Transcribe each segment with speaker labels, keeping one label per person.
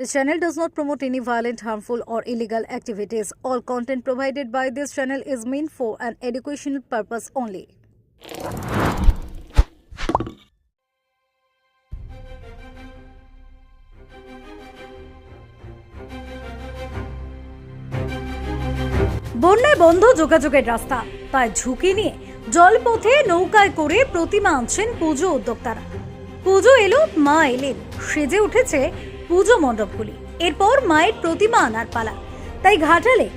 Speaker 1: This channel does not promote any violent, harmful, or illegal activities. All content provided by this channel is meant for an educational purpose only. বন্যায় বন্ধ যোগাযোগের রাস্তা তাই ঝুঁকি নিয়ে জলপথে নৌকায় করে প্রতিমা আনছেন পুজো উদ্যোক্তারা পুজো এলো মা এলেন সেজে উঠেছে পুজো মণ্ডপগুলি। এরপর মায়ের প্রতিমা আনার পালা। তাই ঘাটালে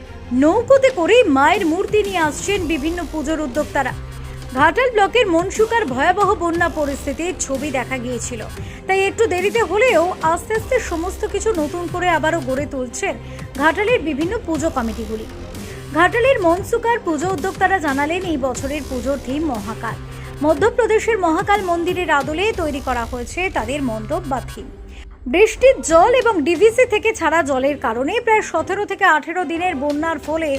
Speaker 1: নৌকোতে করেই মায়ের মূর্তি নিয়ে আসছেন বিভিন্ন পুজোর উদ্যোক্তারা। ঘাটাল ব্লকের মনসুকার ভয়াবহ বন্যা পরিস্থিতির ছবি দেখা গিয়েছিল। তাই একটু দেরিতে হলেও আস্তে আস্তে সমস্ত কিছু নতুন করে আবারও গড়ে তুলছেন ঘাটালের বিভিন্ন পুজো কমিটিগুলি। ঘাটালের মনসুকার পুজো উদ্যোক্তারা জানালেন, এই বছরের পুজোর থিম মহাকাল। মধ্যপ্রদেশের মহাকাল মন্দিরের আদলে তৈরি করা হয়েছে তাদের মণ্ডপ বা থিম। বৃষ্টির জল এবং ডিভিসি থেকে ছাড়া জলের কারণে প্রায় সতেরো থেকে আঠেরো দিনের বন্যার ফলে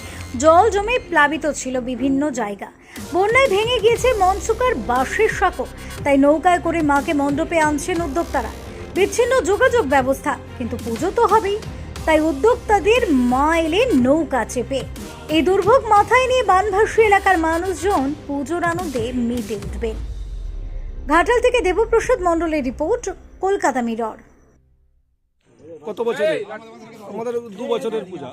Speaker 1: জল জমে প্লাবিত ছিল বিভিন্ন জায়গা। বন্যায় ভেঙে গিয়েছে মনসুকার বাঁশের সাঁকো। তাই নৌকায় করে মাকে মণ্ডপে আনছেন উদ্যোক্তারা। বিচ্ছিন্ন যোগাযোগ ব্যবস্থা, কিন্তু পুজো তো হবেই। তাই উদ্যোক্তাদের মা এলেন নৌকা চেপে। এই দুর্ভোগ মাথায় নিয়ে বানভাসী এলাকার মানুষজন পুজোর আনন্দে মেতে উঠবেন ঘাটাল থেকে দেবপ্রসাদ মণ্ডলের রিপোর্ট, কলকাতা মিরর।
Speaker 2: কত বছরের? আমাদের দু বছরের পূজা।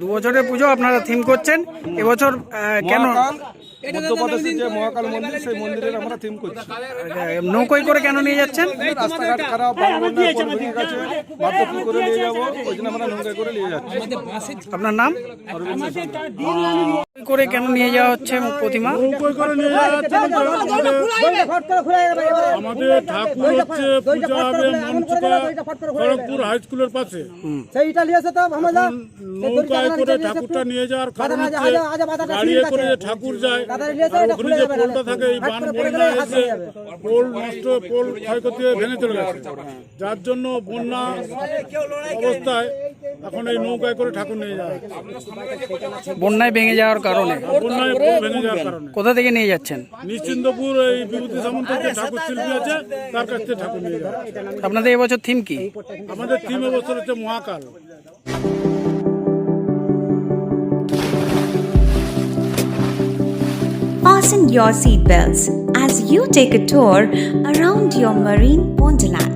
Speaker 3: দু বছরের পুজো আপনারা থিম করছেন। এবছর কেন?
Speaker 2: মধ্যপ্রদেশের যে মহাকাল মন্দির সেই মন্দিরের আমরা থিম করছি।
Speaker 3: নৌকোয় করে কেন নিয়ে যাচ্ছেন?
Speaker 2: রাস্তাঘাট খারাপ বন্যার পর গেছে। বাধ্য কি করে নিয়ে যাব ওই জন্য আমরা নৌকায় করে নিয়ে যাচ্ছি।
Speaker 3: আপনার নাম? করে কেন নিয়ে যাওয়া হচ্ছে প্রতিমা?
Speaker 4: আমাদের ঠাকুর হচ্ছে খড়গপুর হাই স্কুলের পাশে। নৌকায় করে ঠাকুরটা নিয়ে যাওয়ার কারণ হচ্ছে করে যে ঠাকুর যায় ওখানে যে পোলটা থাকে, এই বান বন্যা এসে পোল নষ্ট, পোল ক্ষয়ক্ষতি ভেঙে চলে গেছে। যার জন্য বন্যা অবস্থায় এখন এই নৌকায় করে ঠাকুর নিয়ে যাওয়া
Speaker 3: বন্যায় ভেঙে যাওয়ার কারণে?
Speaker 4: বন্যায় ভেঙে যাওয়ার কারণে।
Speaker 3: কোথা থেকে নিয়ে যাচ্ছেন?
Speaker 4: নিশ্চিন্দপুর এই বিভূতি সামন্ত যে ঠাকুর শিল্পী আছে তার কাছ থেকে ঠাকুর নিয়ে যাওয়া
Speaker 3: আপনাদের এবছর থিম কি?
Speaker 4: আমাদের তিন বছর হচ্ছে মহাকাল।
Speaker 5: Fasten your seatbelts as you take a tour around your marine wonderland.